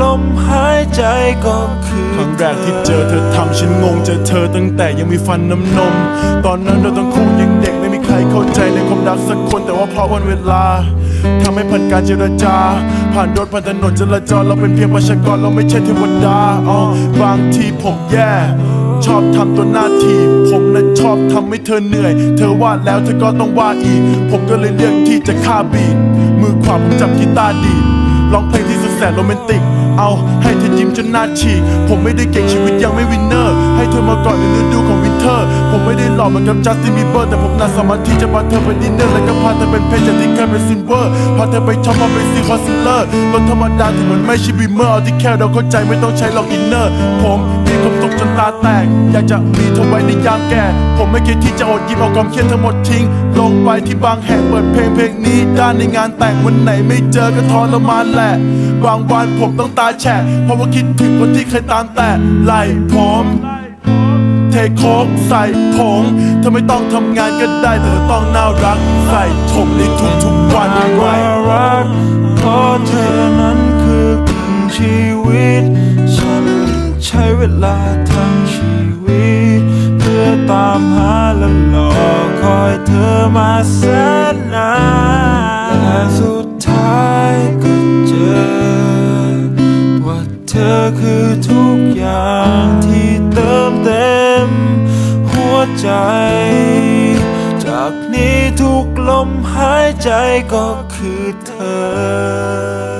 ลมหายใจก็คือครั้งแรกที่เจอเธอทำฉันงงเจอเธอตั้งแต่ยังมีฟันน้ำนม ตอนนั้นเราต้องคงยังเด็กไม่มีใครเข้าใจในความรักสักคนแต่ว่าเพราะวันเวลาทำให้ผ่านการเจรจา ผ่านรถผ่านถนนจราจรเราเป็นเพียงประชากรเราไม่ใช่เทวดาอ๋อบางทีผมแย่ ชอบทำตัวหน้าที่ผมและชอบทำให้เธอเหนื่อย เธอว่าแล้วเธอก็ต้องว่าอีก ผมก็เลยเลือกที่จะฆ่าบีดมือขวาผมจับกีตาร์ดีร้องเพลงที่สุดแสนโรแมนติก เอาให้เธอยิ้มจนหน้าฉีกผมไม่ได้เก่งชีวิตยังไม่วินเนอร์ ธอมาก่อนในฤดูของวินเทอร์ ผมไม่ได้หล่อเหมือนกับจัสตินบีเบอร์แต่ผมน่าสามารถที่จะพาเธอไปดินเนอร์แล้วก็พาเธอเป็นเพชรจากที่เคยเป็นซิลเวอร์ พาเธอไปช็อปมาไปซีคอนซิลเลอร์รถธรรมดาถึงมันไม่ใช่บีเมอร์เอาที่แค่เราเข้าใจไม่ต้องใช้หรอกอินเนอร์ ผมมีความสุขจนตาแตก อยากจะมีเธอไว้ในยามแก่ ผมไม่คิดที่จะอดยิบเอาความเครียดทั้งหมดทิ้ง ลงไปที่บางแห่งเปิดเพลงเพลงนี้ด้านในงานแต่งวันไหนไม่เจอก็ทรมานแหละบางวันผมต้องตาแฉะเพราะว่าคิดถึงคนที่เคยตามแต่ไหลผม เทโคกใส่ผงเธอไม่ต้องทำงานก็ได้แต่เธอต้องน่ารักใส่ผมในทุกๆวันมากกไว้ว่ารักเพราะเธอนั้นคือครึ่งชีวิต ฉันใช้เวลาทั้งชีวิต เพื่อตามหาและรอคอยเธอมาแสนนานและสุดท้ายก็เจอ ว่าเธอคือทุกอย่างที่ ใจ จากนี้ทุกลมหายใจก็คือเธอ